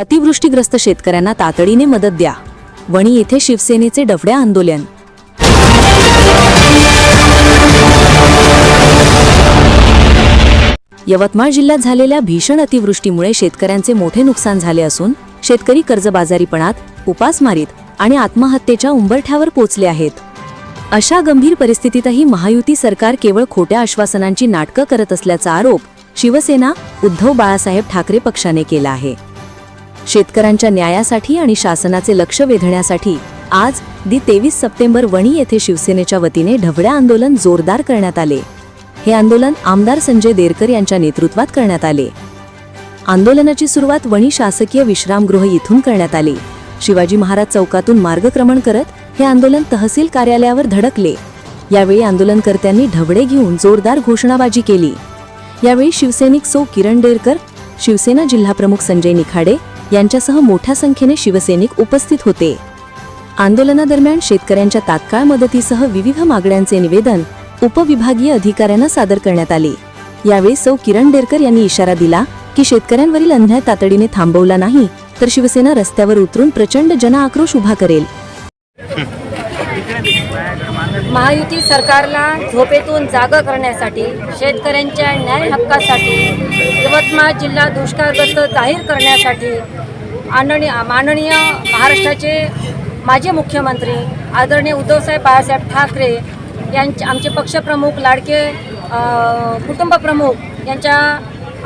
अतिवृष्टीग्रस्त शेतकऱ्यांना तातडीने मदत द्या. वणी येथे शिवसेनेचे डफड्या आंदोलन. यवतमाळ जिल्ह्यात झालेल्या भीषण अतिवृष्टीमुळे शेतकऱ्यांचे मोठे नुकसान झाले असून शेतकरी कर्जबाजारीपणात उपासमारीत आणि आत्महत्येच्या उंबरठ्यावर पोचले आहेत. अशा गंभीर परिस्थितीतही महायुती सरकार केवळ खोट्या आश्वासनांची नाटकं करत असल्याचा आरोप शिवसेना उद्धव बाळासाहेब ठाकरे पक्षाने केला आहे. शेतकऱ्यांच्या न्यायासाठी आणि शासनाचे लक्ष वेधण्यासाठी आज दि तेवीस सप्टेंबर वणी येथे शिवसेनेच्या वतीने ढवळ्या आंदोलन जोरदार करण्यात आले. हे आंदोलन आमदार संजय देरकर यांच्या नेतृत्वात करण्यात आले. आंदोलनाची सुरुवात वणी शासकीय विश्रामगृह येथून करण्यात आली. शिवाजी महाराज चौकातून मार्गक्रमण करत हे आंदोलन तहसील कार्यालयावर धडकले. यावेळी आंदोलनकर्त्यांनी ढवळे घेऊन जोरदार घोषणाबाजी केली. यावेळी शिवसैनिक सौ किरण डेरकर शिवसेना जिल्हाप्रमुख संजय निखाडे यांच्यासह मोठ्या संख्येने शिवसैनिक उपस्थित होते. आंदोलनादरम्यान शेतकऱ्यांच्या तात्काळ मदतीसह विविध मागण्यांचे निवेदन उपविभागीय अधिकाऱ्यांना सादर करण्यात आले. यावेळी सौ किरण डेरकर यांनी इशारा दिला की शेतकऱ्यांवरील अन्याय तातडीने थांबवला नाही तर शिवसेना रस्त्यावर उतरून प्रचंड जनआक्रोश उभा करेल. महायुती सरकारला झोपेतून जागा करण्यासाठी शेतकऱ्यांच्या न्याय हक्कासाठी यवतमाळ जिल्हा दुष्काळग्रस्त जाहीर करण्यासाठी आदरणीय माननीय महाराष्ट्राचे माजी मुख्यमंत्री आदरणीय उद्धवसाहेब बाळासाहेब ठाकरे यांचे आमचे पक्षप्रमुख लाडके कुटुंबप्रमुख यांच्या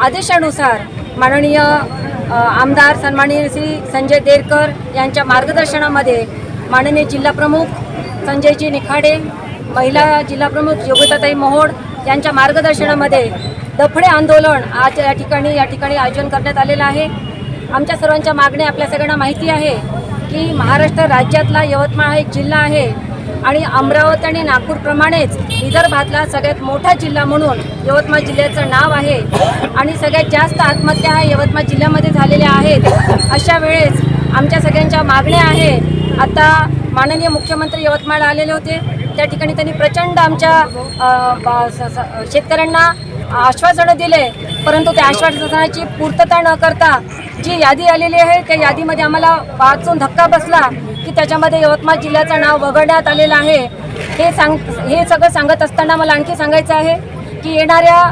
आदेशानुसार माननीय आमदार सन्माननीय श्री संजय देरकर यांच्या मार्गदर्शनामध्ये माननीय जिल्हाप्रमुख संजयजी निखाडे महिला जिल्हाप्रमुख योगिताताई मोहोड यांच्या मार्गदर्शनामध्ये दफडे आंदोलन आज या ठिकाणी या ठिकाणी आयोजन करण्यात आलेलं आहे. आमच्या सर्वांच्या मागण्या आपल्या सगळ्यांना माहिती आहे की महाराष्ट्र राज्यातला यवतमाळ हा एक जिल्हा आहे आणि अमरावती आणि नागपूरप्रमाणेच विदर्भातला सगळ्यात मोठा जिल्हा म्हणून यवतमाळ जिल्ह्याचं नाव आहे. आणि सगळ्यात जास्त आत्महत्या ह्या यवतमाळ जिल्ह्यामध्ये झालेल्या आहेत. अशा वेळेस आमच्या सगळ्यांच्या मागण्या आहे. आता माननीय मुख्यमंत्री यवतमाळ आलेले होते. त्या ठिकाणी त्यांनी प्रचंड आमच्या शेतकऱ्यांना आश्वासनं दिले परंतु त्या आश्वासनाची पूर्तता न करता जी यादी आलेली आहे त्या यादीमध्ये आम्हाला वाचून धक्का बसला की त्याच्यामध्ये यवतमाळ जिल्ह्याचं नाव वगळण्यात आलेलं आहे. हे सांग हे सगळं सांगत असताना मला आणखी सांगायचं आहे की येणाऱ्या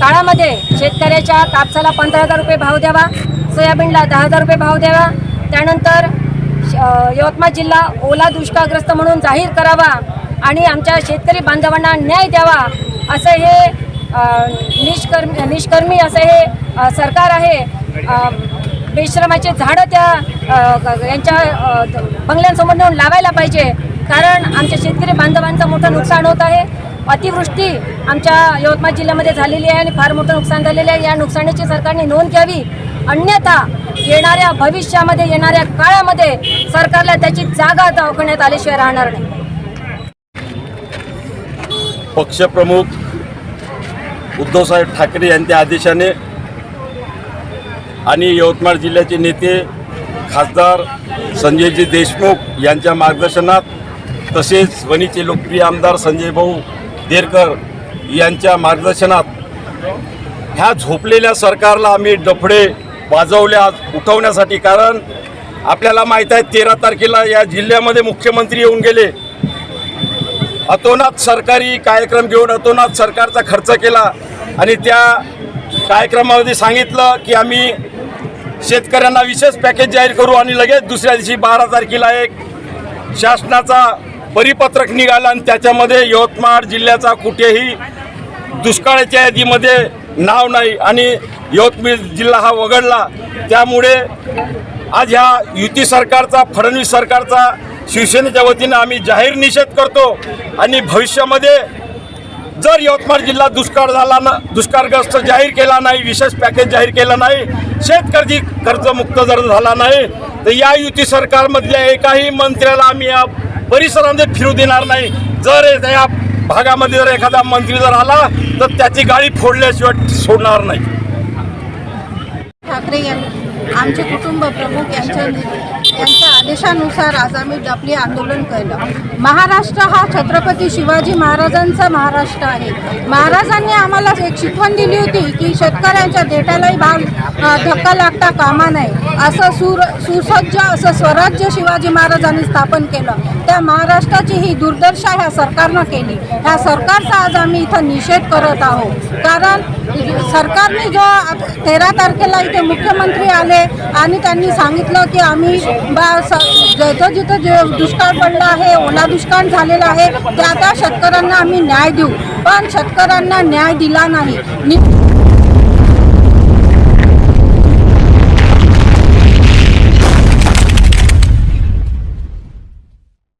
काळामध्ये शेतकऱ्याच्या कापसाला पंधरा हजार रुपये भाव द्यावा सोयाबीनला दहा हजार रुपये भाव द्यावा त्यानंतर श- यवतमाळ जिल्हा ओला दुष्काळग्रस्त म्हणून जाहीर करावा आणि आमच्या शेतकरी बांधवांना न्याय द्यावा असं हे निष्कर्म निष्कर्मी असं हे सरकार आहे. बेश्रमाचे झाडं त्या यांच्या बंगल्यांसमोर नेऊन लावायला पाहिजे. कारण आमच्या शेतकरी बांधवांचं मोठं नुकसान होत आहे. अतिवृष्टी आमच्या यवतमाळ जिल्ह्यामध्ये झालेली आहे आणि फार मोठं नुकसान झालेलं आहे. या नुकसानीची सरकारने नोंद घ्यावी. अन्यथा येणाऱ्या भविष्यामध्ये येणाऱ्या काळामध्ये सरकारला त्याची जागा दाखवण्यात आल्याशिवाय राहणार नाही. पक्षप्रमुख उद्धवसाहेब ठाकरे यांच्या आदेशाने आणि यवतमाळ जिल्ह्याचे नेते खासदार संजयजी देशमुख यांच्या मार्गदर्शनात तसेच वणीचे लोकप्रिय आमदार संजय भाऊ देरकर यांच्या मार्गदर्शनात ह्या झोपलेल्या सरकारला आम्ही डफडे वाजवल्या उठवण्यासाठी. कारण आपल्याला माहीत आहे तेरा तारखेला या जिल्ह्यामध्ये मुख्यमंत्री येऊन गेले. अतोनात सरकारी कार्यक्रम घेऊन अतोनात सरकारचा खर्च केला आणि त्या कार्यक्रमामध्ये सांगितलं की आम्ही शेतकऱ्यांना विशेष पॅकेज जाहीर करू आणि लगेच दुसऱ्या दिवशी बारा तारखेला एक शासनाचा परिपत्रक निघाला आणि त्याच्यामध्ये यवतमाळ जिल्ह्याचा कुठेही दुष्काळाच्या यादीमध्ये नाव नाही आणि यवतमाळ जिल्हा हा वगळला. त्यामुळे आज ह्या युती सरकारचा फडणवीस सरकारचा शिवसेनेच्या वतीनं आम्ही जाहीर निषेध करतो आणि भविष्यामध्ये जर यवतमाळ जिल्हा दुष्काळ झाला ना दुष्काळग्रस्त जाहीर केला नाही विशेष पॅकेज जाहीर केला नाही शेतकरी कर्जमुक्त जर झाला नाही तर या युती सरकारमधल्या एकाही मंत्र्याला आम्ही या परिसरामध्ये फिरू देणार नाही. जर या भागामध्ये जर एखादा मंत्री जर आला तर त्याची गाडी फोडल्याशिवाय सोडणार नाही. ठाकरे यांनी आमचे कुटुंब प्रमुख यांच्या यांच्या आदेशानुसार आज आम्ही आपली आंदोलन केलं. महाराष्ट्र हा छत्रपती शिवाजी महाराजांचा महाराष्ट्र आहे. महाराजांनी आम्हाला एक शिकवण दिली होती की शेतकऱ्यांच्या देठालाही भाग धक्का लागता कामा नये. असं सुर सुसज्ज असं स्वराज्य शिवाजी महाराजांनी स्थापन केलं. त्या महाराष्ट्राची ही दुर्दशा ह्या सरकारनं केली. ह्या सरकारचा आज आम्ही इथं निषेध करत आहोत. कारण सरकारने जो तेरा तारखेला इथे मुख्यमंत्री आले आणि त्यांनी सांगितलं की आम्ही बा स जिथं जिथं जे दुष्काळ पडला आहे ओला दुष्काळ झालेला आहे त्या त्या शेतकऱ्यांना आम्ही न्याय देऊ. पण शेतकऱ्यांना न्याय दिला नाही. नि-